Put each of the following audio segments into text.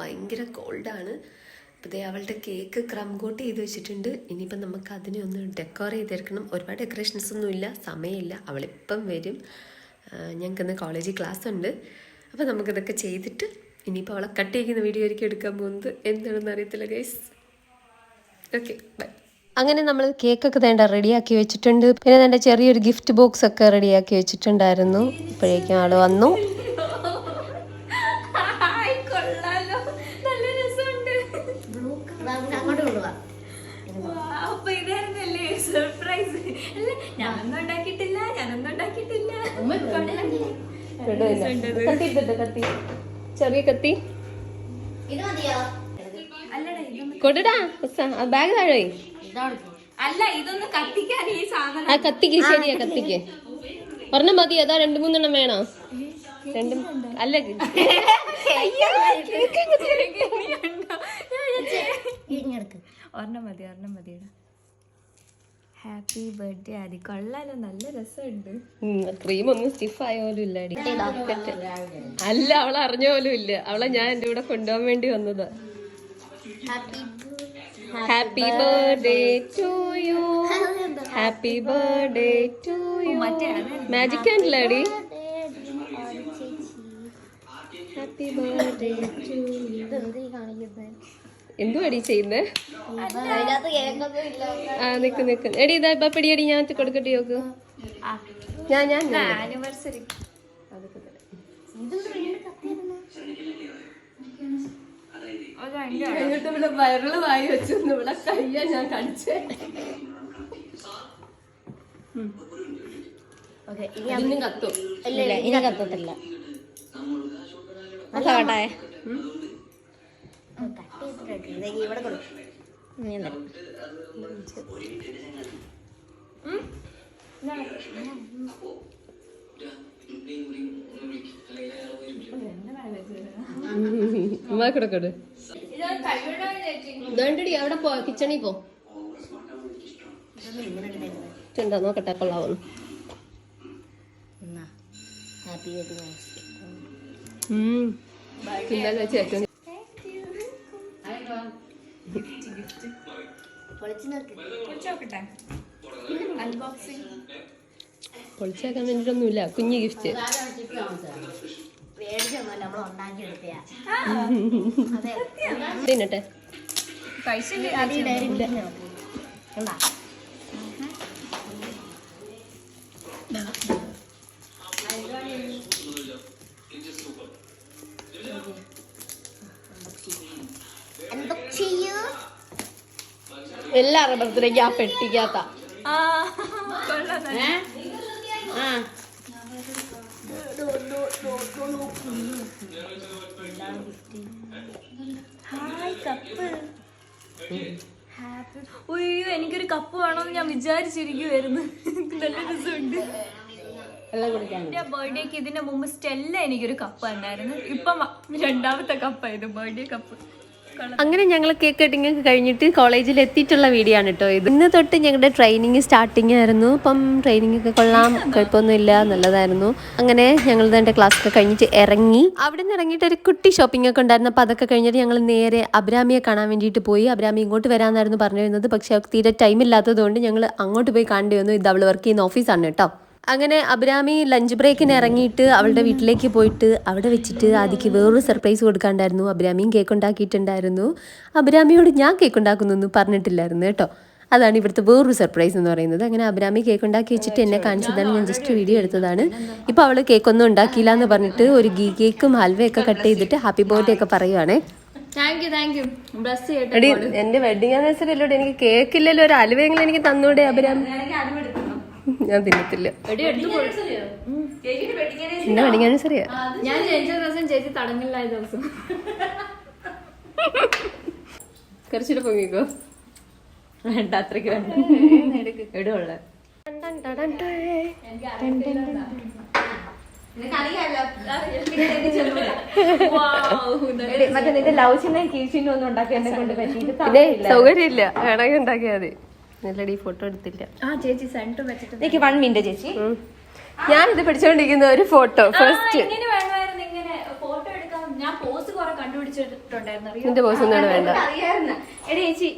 ഭയങ്കര കോൾഡാണ്. അപ്പോൾ ദേ അവളുടെ കേക്ക് ക്രം കോട്ട് ചെയ്ത് വെച്ചിട്ടുണ്ട്. ഇനിയിപ്പം നമുക്ക് അതിനെ ഒന്ന് ഡെക്കോർ ചെയ്തെടുക്കണം. ഒരുപാട് ഡെക്കറേഷൻസ് ഒന്നും ഇല്ല. സമയമില്ല. അവളിപ്പം വരും. ഞങ്ങൾക്കിന്ന് കോളേജിൽ ക്ലാസ് ഉണ്ട് അപ്പോൾ നമുക്കിതൊക്കെ ചെയ്തിട്ട് ഇനിയിപ്പോൾ അവളെ കട്ട് ചെയ്യുന്ന വീഡിയോ ആയിരിക്കും എടുക്കാൻ പോകുന്നത്. എന്താണെന്ന് അറിയത്തില്ല ഗൈസ് ഓക്കെ ബൈ അങ്ങനെ നമ്മൾ കേക്കൊക്കെ വേണ്ട റെഡിയാക്കി വെച്ചിട്ടുണ്ട്. പിന്നെ എന്റെ ചെറിയൊരു ഗിഫ്റ്റ് ബോക്സ് ഒക്കെ റെഡിയാക്കി വെച്ചിട്ടുണ്ടായിരുന്നു. ഇപ്പോഴേക്കും ആൾ വന്നു. അപ്പൊ ഇതായിരുന്നല്ലേ? സർപ്രൈസ് അല്ല ഞാനൊന്നും ഉണ്ടാക്കിയിട്ടില്ല ഞാനൊന്നും ഉണ്ടാക്കിയിട്ടില്ല. കത്തി കത്തി. ചെറിയ കത്തി. ഇത് മതിയോ? അല്ലടാ ഇതൊന്ന് കൊടുടാ ബാഗ് താഴെ അല്ല ഇതൊന്ന് കത്തിക്കാൻ ഈ സാധനം ആ കത്തിക്ക് ശരിയാ കത്തിക്ക്. ഒരെണ്ണം മതി അതാ രണ്ടു മൂന്നെണ്ണം വേണോ? രണ്ടും അല്ല ഇങ്ങെടുക്ക് ഒരെണ്ണം മതി ഒരെണ്ണം മതി ഹാപ്പി ബർത്ത്ഡേ ആദി. കൊള്ളാലോ നല്ല രസമുണ്ട്. ക്രീം ഒന്നും സ്റ്റിഫ് ആയ പോലും ഇല്ല അല്ല അവൾ അറിഞ്ഞ പോലും ഇല്ല. അവളെ ഞാൻ എന്റെ കൂടെ കൊണ്ടുപോകാൻ വേണ്ടി വന്നത്. Happy birthday to you happy birthday to you magic and അടി ഹാപ്പി ബർത്ത്ഡേ ടു യു കാണിക്കുന്നത് എന്തു അടി ചെയ്യുന്നേ? ആ നിക്ക് നിക്ക്. എടി ഇതാ ഇപ്പൊ പിടിയടി ഞാൻ കൊടുക്കട്ടെ നോക്ക്. ഞാൻ ഞാൻ എന്നിട്ട് ഇവിടെ വയറിൽ വായി വെച്ചു. ഇവിടെ കയ്യാ ഞാൻ കടിച്ചേ. ഇനി കത്തും. ഇല്ല ഇനി കത്തത്തില്ല. കട്ടായ ഇവിടെ കൊടുക്കും. നീ എന്താ ഉമ്മ കൊടുക്കട് വേണ്ടടി അവിടെ പോ കിച്ചണിൽ പോ. നോക്കട്ടെ കൊള്ളാവുന്നു. ഹാപ്പി വെഡിങ് ചേട്ടൻ പൊളിച്ചേക്കാൻ വേണ്ടിട്ടൊന്നുമില്ല. കുഞ്ഞു ഗിഫ്റ്റ് തിന്നട്ടെ പൈസ എല്ലാവരുടെ ബർത്ത്ഡേക്ക് ആ പെട്ടിക്കാത്ത എനിക്കൊരു കപ്പ് വേണമെന്ന് ഞാൻ വിചാരിച്ചിരിക്കുവായിരുന്നു. നല്ല രസമുണ്ട്. എന്റെ ബർത്ത്ഡേക്ക് ഇതിന്റെ മുമ്പ് സ്റ്റെല്ല എനിക്കൊരു കപ്പ് തന്നായിരുന്നു. ഇപ്പം രണ്ടാമത്തെ കപ്പായത് ബർത്ത്ഡേ കപ്പ് അങ്ങനെ ഞങ്ങൾ കേക്ക് കട്ടിംഗ് ഒക്കെ കഴിഞ്ഞിട്ട് കോളേജിൽ എത്തിയിട്ടുള്ള വീഡിയോ ആണ് കേട്ടോ ഇത്. ഇന്ന് തൊട്ട് ഞങ്ങളുടെ ട്രെയിനിങ് സ്റ്റാർട്ടിങ് ആയിരുന്നു. അപ്പം ട്രെയിനിങ് ഒക്കെ കൊള്ളാം കുഴപ്പമൊന്നുമില്ല നല്ലതായിരുന്നു അങ്ങനെ ഞങ്ങൾ എന്റെ ക്ലാസ് ഒക്കെ കഴിഞ്ഞിട്ട് ഇറങ്ങി. അവിടെ നിന്ന് ഇറങ്ങിയിട്ട് ഒരു കുട്ടി ഷോപ്പിംഗ് ഒക്കെ ഉണ്ടായിരുന്നു. അപ്പോൾ അതൊക്കെ കഴിഞ്ഞിട്ട് ഞങ്ങൾ നേരെ അബ്രാമിയെ കാണാൻ വേണ്ടിയിട്ട് പോയി. അബ്രാമി ഇങ്ങോട്ട് വരാമെന്നായിരുന്നു പറഞ്ഞിരുന്നത്. പക്ഷേ അവർക്ക് തീരെ ടൈം ഇല്ലാത്തതുകൊണ്ട് ഞങ്ങൾ അങ്ങോട്ട് പോയി കാണേണ്ടി വന്നു. ഇത് അവൾ വർക്ക് ചെയ്യുന്ന ഓഫീസാണ് കേട്ടോ അങ്ങനെ അബ്രാമി ലഞ്ച് ബ്രേക്കിന് ഇറങ്ങിയിട്ട് അവളുടെ വീട്ടിലേക്ക് പോയിട്ട് അവിടെ വെച്ചിട്ട് ആദിക്ക് വേറൊരു സർപ്രൈസ് കൊടുക്കാണ്ടായിരുന്നു. അബ്രാമിയും കേക്ക് ഉണ്ടാക്കിയിട്ടുണ്ടായിരുന്നു. അബ്രാമിയോട് ഞാൻ കേക്ക് ഉണ്ടാക്കുന്നൊന്നും പറഞ്ഞിട്ടില്ലായിരുന്നു കേട്ടോ. അതാണ് ഇവിടുത്തെ വേറൊരു സർപ്രൈസ് എന്ന് പറയുന്നത്. അങ്ങനെ അബ്രാമി കേക്ക് ഉണ്ടാക്കി വെച്ചിട്ട് എന്നെ കാണിച്ചതാണ്. ഞാൻ ജസ്റ്റ് വീഡിയോ എടുത്തതാണ്. ഇപ്പോൾ അവൾ കേക്കൊന്നും ഉണ്ടാക്കിയില്ല എന്ന് പറഞ്ഞിട്ട് ഒരു ഗീ കേക്കും ഹൽവയൊക്കെ കട്ട് ചെയ്തിട്ട് ഹാപ്പി ബർത്ത്ഡേ ഒക്കെ പറയുവാണേ. Thank you thank you brush ചെയ്യട്ടെ എടി എന്റെ വെഡിങ് ആനിവേഴ്സറി അല്ലോടെ? എനിക്ക് കേക്കില്ലല്ലോ ഒരു അലുവയെങ്കിലും എനിക്ക് തന്നൂടെ അബ്രാമി ഞാൻ തിന്നത്തില്ല. എന്റെ വെഡിങ് ആനിവേഴ്സറിയാ ഞാൻ ജനിച്ച ദിവസം ചേച്ചി തടങ്കലിലായ ദിവസം. കുറച്ചിട്ട് പൊങ്ങിക്കോ? വേണ്ട അത്രയ്ക്ക് വേണ്ട. എടുള്ള മറ്റേ നിന്റെ ലവ് ചിഹ്നം കീഴ്ചിഹ്നം ഒന്നും ഉണ്ടാക്കി എന്നെ കൊണ്ട് പറ്റിയിട്ട് സൗകര്യമില്ല. വേണമെങ്കിൽ ഉണ്ടാക്കിയാൽ മതി. നല്ലടി ഫോട്ടോ എടുത്തില്ല. എനിക്ക് വൺ മിനിറ്റ് ചേച്ചി. ഞാൻ ഇത് പിടിച്ചോണ്ടിരിക്കുന്ന ഒരു ഫോട്ടോ ഫസ്റ്റ് പോസ് നിന്റെ ബോസ് ഒന്നും വേണ്ട. ചേച്ചി.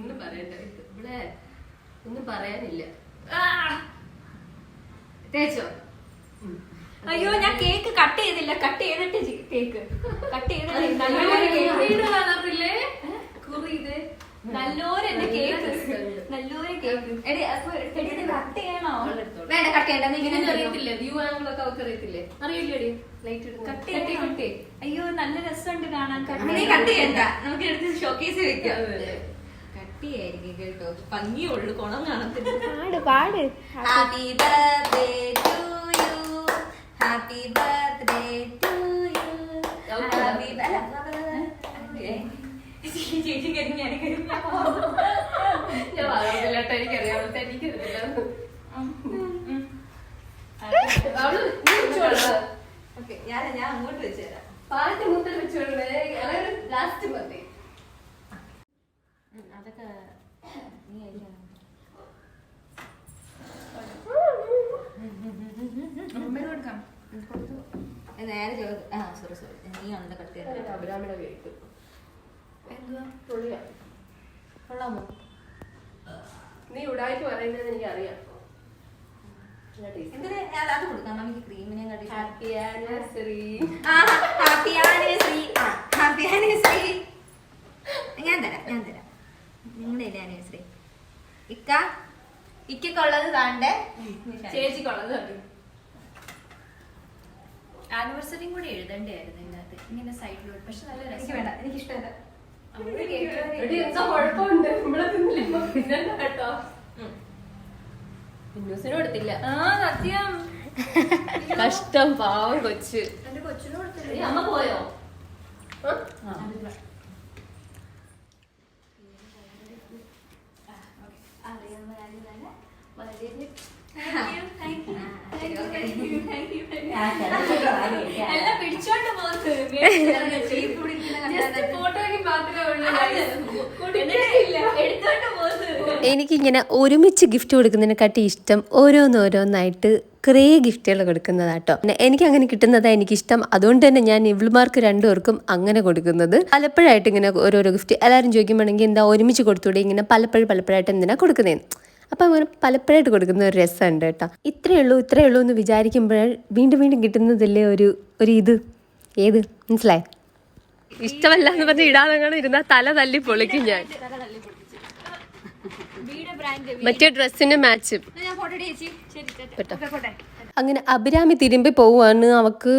ഒന്നും പറയണ്ട. ഇവിടെ ഒന്നും പറയാനില്ല. അയ്യോ ഞാൻ കേക്ക് കട്ട് ചെയ്തില്ല. കട്ട് ചെയ്തിട്ട് കേക്ക് കട്ട് ചെയ്തിട്ട് നല്ലപോലെ എന്റെ കേക്ക്. നല്ലപോലെ കേക്ക്. എടി അപ്പൊ കട്ട് ചെയ്യണോ? വേണ്ട കട്ട് ചെയ്യണ്ട. നീ. അറിയത്തില്ലേ വ്യൂ ആംഗിൾ ഒക്കെ അവർക്ക് അറിയത്തില്ലേ അറിയില്ലടി ലൈറ്റ് കട്ട് ചെയ്യണം. അയ്യോ നല്ല രസമുണ്ട് കാണാൻ. കട്ട് നീ കട്ട് ചെയ്യണ്ട. നമുക്ക് എടുത്ത് ഷോക്കേസ് വെക്കാം. കട്ടിയായിരിക്കും കേട്ടോ ഭംഗിയുള്ളു കുണം കാണത്തില്ല. പാട് പാട്. Happy birthday to you happy birthday to you happy ചേച്ചി കരുതി ഞാൻ കരുതി ഞാൻ വളർന്നില്ല കേട്ടോ എനിക്കറിയാം എനിക്കറിയില്ല. ഓക്കെ ഞാൻ ഞാൻ അങ്ങോട്ട് വെച്ചുതരാം. പാട്ട് മുത്തൽ വെച്ചോളൂ ലാസ്റ്റ് മതി അതൊക്കെ നീ നേരെ ചോദിച്ചു ആ സോറി സോറി നീ ഉണ്ട് കട്ട് ചെയ്യണ്ട വീട്ടിൽ കൊള്ളാമോ? നീ ഉടായ്ക്ക് പറയുന്നത് എന്തിനാ? അത് കൊടുക്കാം നമുക്ക് ക്രീമിനെ happy anniversary happy anniversary happy anniversary ഞാൻ തരാം ഞാൻ തരാം. നിങ്ങളുടെ ആനിവേഴ്സറി ഇക്ക ഇക്കുള്ളത് താണ്ടേ? ചേച്ചിക്കുള്ളത് ആനിവേഴ്സറിയും കൂടി എഴുതണ്ടായിരുന്നു ഇതിനകത്ത്. ഇങ്ങനെ സൈഡിലോട്ട് പക്ഷെ നല്ല എനിക്ക് രസം വേണ്ട എനിക്ക് ഇഷ്ടമല്ല കൊടുത്തില്ല. ആ സത്യം. കഷ്ടം പാവം കൊച്ച്. അമ്മ പോയോ? എല്ലാം പിടിച്ചോണ്ട് പോകുന്നത് ഫോട്ടോയ്ക്ക് മാത്രമേ എടുത്തോണ്ട് പോകുന്നത് എനിക്കിങ്ങനെ ഒരുമിച്ച് ഗിഫ്റ്റ് കൊടുക്കുന്നതിനെക്കാട്ടി ഇഷ്ടം ഓരോന്നോരോന്നായിട്ട് കുറേ ഗിഫ്റ്റുകൾ കൊടുക്കുന്നതാട്ടോ. എനിക്ക് അങ്ങനെ കിട്ടുന്നതാ എനിക്കിഷ്ടം. അതുകൊണ്ട് തന്നെ ഞാൻ ഇവളുമാർക്ക് രണ്ടുപേർക്കും അങ്ങനെ കൊടുക്കുന്നത്. പലപ്പോഴായിട്ട് ഇങ്ങനെ ഓരോരോ ഗിഫ്റ്റ് എല്ലാവരും ചോദിക്കുമ്പോഴെങ്കിൽ എന്താ ഒരുമിച്ച് കൊടുത്തൂടെ? ഇങ്ങനെ പലപ്പോഴും പലപ്പോഴായിട്ട് എന്തിനാ കൊടുക്കുന്നതെന്ന് അപ്പം അങ്ങനെ പലപ്പോഴായിട്ട് കൊടുക്കുന്ന ഒരു രസമുണ്ട് കേട്ടോ. ഇത്രയേ ഉള്ളൂ ഇത്രയേ ഉള്ളൂ എന്ന് വിചാരിക്കുമ്പോൾ വീണ്ടും വീണ്ടും കിട്ടുന്നതല്ലേ ഒരു ഒരു ഇത്? ഏത്? മനസ്സിലായി? ഇഷ്ടമല്ല എന്ന് പറഞ്ഞ് ഇടാതെ ഇരുന്നാൽ തല തല്ലി പൊളിക്കും ഞാൻ. മറ്റേ ഡ്രസ്സിന് മാച്ച് അങ്ങനെ അഭിരാമി തിരുമ്പി പോവാണ് അവക്ക്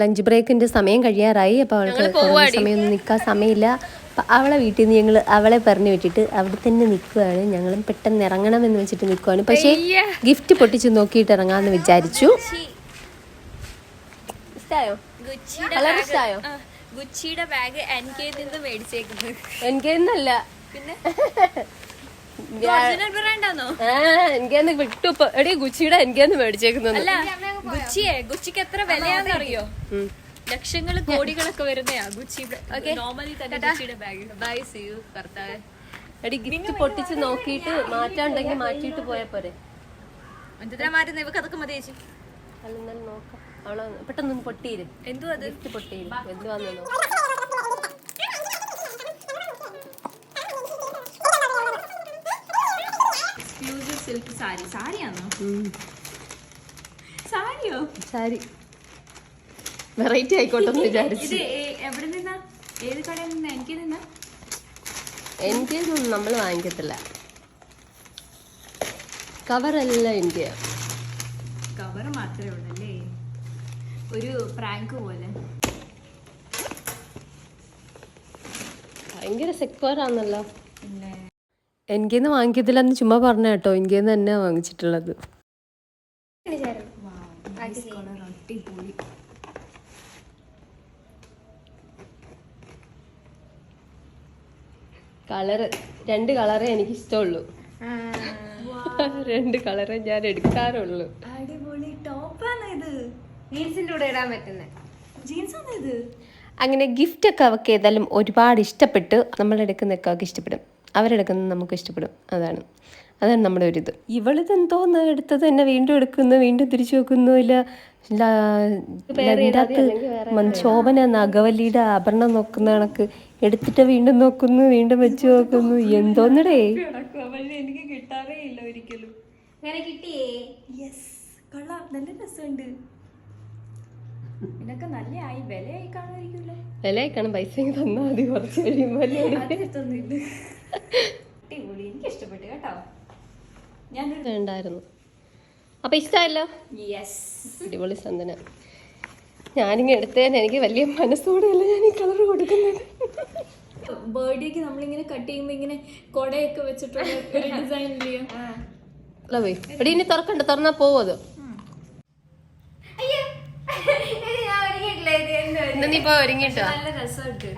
ലഞ്ച് ബ്രേക്കിന്റെ സമയം കഴിയാറായി. അപ്പൊ അവൾക്ക് സമയം സമയമൊന്നും നിൽക്കാൻ സമയമില്ല. അവളെ വീട്ടിൽ നിന്ന് ഞങ്ങൾ അവളെ പറഞ്ഞു വിട്ടിട്ട് അവിടെ തന്നെ നിൽക്കുകയാണ്. ഞങ്ങളും പെട്ടെന്ന് ഇറങ്ങണം എന്ന് വെച്ചിട്ട് നിൽക്കുകയാണ്. പക്ഷേ ഗിഫ്റ്റ് പൊട്ടിച്ച് നോക്കിയിട്ട് ഇറങ്ങാന്ന് വിചാരിച്ചു. ഗുച്ചിയുടെ കളർ ഗുച്ചിയുടെ ബാഗ് എൻ കെ നിന്ന് മേടിച്ചേക്കുന്നത്. എനിക്ക് എന്നല്ല പിന്നെ? എനിക്കെന്ന് വിട്ടു എടി ഗുച്ചിയുടെ എനിക്കെന്ന് മേടിച്ചേക്കുന്നത് ഗുച്ചിയെ ഗുച്ചിക്ക് എത്ര അറിയോ ലക്ഷങ്ങൾ കോടികളൊക്കെ വരുന്നയാ ഗുച്ചിയുടെ നോർമലി തന്നെ ഗുച്ചിയുടെ ബാഗ് ബൈ സി യു കർത്താവ്. എടി ഗിഫ്റ്റ് പൊട്ടിച്ച് നോക്കിയിട്ട് മാറ്റാണ്ടെങ്കിൽ മാറ്റിയിട്ട് പോയാ പോരെ. എന്തിനാ മാറ്റുന്ന ഇവക്ക് അതൊക്കെ മതി ചേച്ചി. അല്ല എന്നാലും നോക്കാം. അവളെ പെട്ടെന്ന് പൊട്ടിയിര്. എന്തുവാ അത്? ഗിഫ്റ്റ് പൊട്ടിയിര്. എന്തുവാന്ന് എക്സ്ക്ലൂസീവ് സിൽക്ക് സാരി സാരിയാണോ സാരിയോ? സാരി. വെറൈറ്റി ആയിക്കോട്ടെ എന്ന് വിചാരിച്ചു. ഇത് ഏ- എവിടെ നിന്നാ? ഏത് കടയിൽ നിന്നാ? എനിക്ക് നിന്നാ? എനിക്ക് നമ്മൾ വാങ്ങിക്കത്തില്ല. കവറല്ല എനിക്ക്. കവർ മാത്രമേ ഉള്ളൂ അല്ലേ? ഒരു പ്രാങ്ക് പോലെ. ഭയങ്കര സെക്യൂർ ആണല്ലോ. എനിക്കെന്ന് വാങ്ങിക്കത്തില്ല എന്ന് ചുമ്മാ പറഞ്ഞ കേട്ടോ. എനിക്കെന്ന് തന്നെ വാങ്ങിച്ചിട്ടുള്ളത്. കളറ് രണ്ട് കളറേ എനിക്ക് ഇഷ്ടമുള്ളൂ രണ്ട് കളറേ ഞാൻ എടുക്കാറുള്ളൂ. അടിപൊളി ടോപ്പാണ് ഇത്? ജീൻസിന്റെ കൂടെ ഇടാൻ പറ്റുന്നത് ജീൻസ് ആണ് ഇത്? അങ്ങനെ ഗിഫ്റ്റ് ഒക്കെ അവർക്ക് ഏതായാലും ഒരുപാട് ഇഷ്ടപ്പെട്ട് നമ്മൾ എടുക്കുന്നൊക്കെ അവർക്ക് ഇഷ്ടപ്പെടും. അവരെടുക്കുന്നത് നമുക്ക് ഇഷ്ടപ്പെടും. അതാണ്. അതാണ് നമ്മുടെ ഒരു ഇത് ഇവളിതെന്തോന്ന് എടുത്തത് തന്നെ വീണ്ടും എടുക്കുന്നു വീണ്ടും തിരിച്ചു വെക്കുന്നു. ഇല്ല ശോഭന നഗവല്ലിയുടെ ആഭരണം നോക്കുന്ന കണക്ക് എടുത്തിട്ട് വീണ്ടും നോക്കുന്നു വീണ്ടും വെച്ച് നോക്കുന്നു. എന്തോന്നടേ? എനിക്ക് കിട്ടാറേ ഇല്ല ഒരിക്കലും. അങ്ങനെ കിട്ടിയേ? യെസ് കൊള്ളാം. നല്ല രസമുണ്ട്. ഇതിനൊക്കെ നല്ല ആയി വിലയായി കാണുമായിരിക്കുമല്ലോ. വിലയൊക്കെയാണ് പൈസ തന്നാൽ തന്നാ മതി കുറച്ച് കഴിയുമ്പോൾ അടിപൊളി എനിക്ക് ഇഷ്ടപ്പെട്ടു കേട്ടോ. ഞാനൊരു ഉണ്ടായിരുന്നു അപ്പൊ ഇഷ്ടമല്ലോ യെസ് അടിപൊളി സന്തന ഞാനിങ്ങ എടുത്തതിന് എനിക്ക് വലിയ മനസ്സോടെയല്ല ഞാൻ ഈ കളർ കൊടുക്കുന്നത്. ബർത്ത്ഡേക്ക് നമ്മളിങ്ങനെ കട്ട് ചെയ്യുമ്പോ ഇങ്ങനെ കൊടയൊക്കെ വെച്ചിട്ടുള്ള ഡിസൈൻ എടി ഇനി തുറക്കണ്ട തുറന്നാ പോവോ അത് ഞാൻ ഒരുങ്ങിയിട്ടില്ല ഇത് എന്തോ ഇന്ന് നീ ഇപ്പൊ ഒരുങ്ങിട്ടോ? നല്ല രസമുണ്ട്.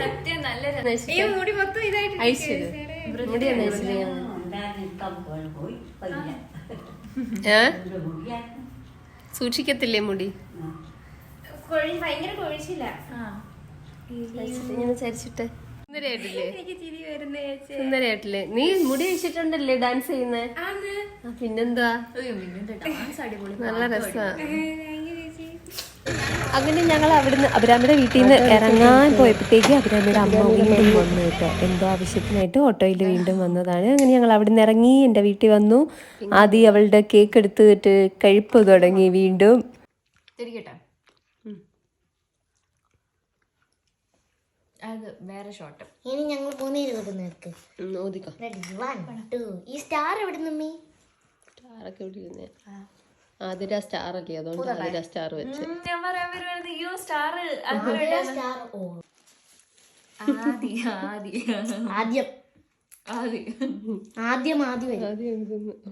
സത്യം നല്ല രസം. ഈ മുടി മൊത്തം ഇതായിട്ട് അയച്ചത് മുടി ഒന്ന് അയച്ചില്ലേ ഏ? സൂക്ഷിക്കത്തില്ലേ മുടി? ഭയങ്കര കൊഴിച്ചില്ല ഇങ്ങനെ ചരിച്ചിട്ട്. വരുന്നേ നീ മുടി വെച്ചിട്ടുണ്ടല്ലേ ഡാൻസ് ചെയ്യുന്നേ? ആ, പിന്നെന്താ? ഡാൻസ് അടിപൊളി. നല്ല രസാ. ഭയങ്കര ചേച്ചി അങ്ങനെ ഞങ്ങൾ അവിടുന്ന് അഭിരാമിയുടെ വീട്ടിൽ നിന്ന് ഇറങ്ങാൻ പോയപ്പോഴത്തേക്ക് അഭിരാമിയുടെ അമ്മ വീണ്ടും വന്നു കേട്ടോ. എന്തോ ആവശ്യത്തിനായിട്ട് ഓട്ടോയിൽ വീണ്ടും വന്നതാണ്. അങ്ങനെ ഞങ്ങൾ അവിടുന്ന് ഇറങ്ങി എന്റെ വീട്ടിൽ വന്നു. ആദ്യം അവളുടെ കേക്ക് എടുത്തിട്ട് കഴിപ്പ് തുടങ്ങി വീണ്ടും. അത് വേറെ ഷോട്ട് ഇനി ഞങ്ങൾ വൺ ഈ സ്റ്റാർ എവിടെ നിന്ന് സ്റ്റാർ ഒക്കെ ഇവിടെ ഇരുന്നേ? ആതിര സ്റ്റാർ അല്ലേ? അതുകൊണ്ട് ആതിര സ്റ്റാർ വെച്ച്. ഞാൻ പറയാൻ വരുവായിരുന്നു അയ്യോ സ്റ്റാർ ആദ്യം ആദി ആദ്യം. ആദ്യം.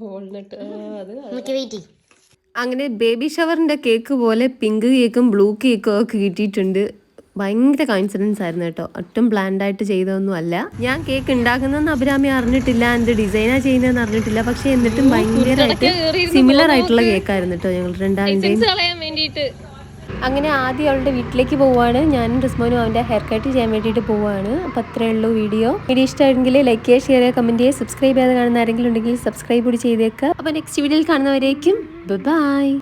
ഹോൾനട്ട് അത് വെയിറ്റ് അങ്ങനെ ബേബി ഷവറിന്റെ കേക്ക് പോലെ പിങ്ക് കേക്കും ബ്ലൂ കേക്കും ഒക്കെ കിട്ടിയിട്ടുണ്ട്. ഭയങ്കര കോയിൻസിഡൻസ് ആയിരുന്നു കേട്ടോ. ഒട്ടും പ്ലാൻഡ് ആയിട്ട് ചെയ്തതൊന്നും അല്ല. ഞാൻ കേക്ക് ഉണ്ടാക്കുന്നതെന്ന് അഭിരാമി അറിഞ്ഞിട്ടില്ല എന്ത് ഡിസൈനാ ചെയ്യുന്നതെന്ന് അറിഞ്ഞിട്ടില്ല. പക്ഷെ എന്നിട്ടും ഭയങ്കരമായിട്ട് സിമിലർ ആയിട്ടുള്ള കേക്കായിരുന്നു കേട്ടോ ഞങ്ങൾ രണ്ടാളുടെയും. അങ്ങനെ ആദ്യം അവളുടെ വീട്ടിലേക്ക് പോവാണ്. ഞാനും റിസ്മോനും അവന്റെ ഹെയർ കട്ട് ചെയ്യാൻ വേണ്ടിയിട്ട് പോവാണ്. അപ്പം അത്രേ ഉള്ളൂ വീഡിയോ. വീഡിയോ ഇഷ്ടമായിരുന്നെങ്കിൽ ലൈക്ക് ചെയ്യുക ഷെയർ ചെയ്യുക കമന്റ് ചെയ്യുക സബ്സ്ക്രൈബ് ചെയ്യാതെ കാണുന്ന ആരെങ്കിലും ഉണ്ടെങ്കിൽ സബ്സ്ക്രൈബ് കൂടി ചെയ്തേക്കുക അപ്പോൾ നെക്സ്റ്റ് വീഡിയോയിൽ കാണുന്നവരേക്കും ബൈ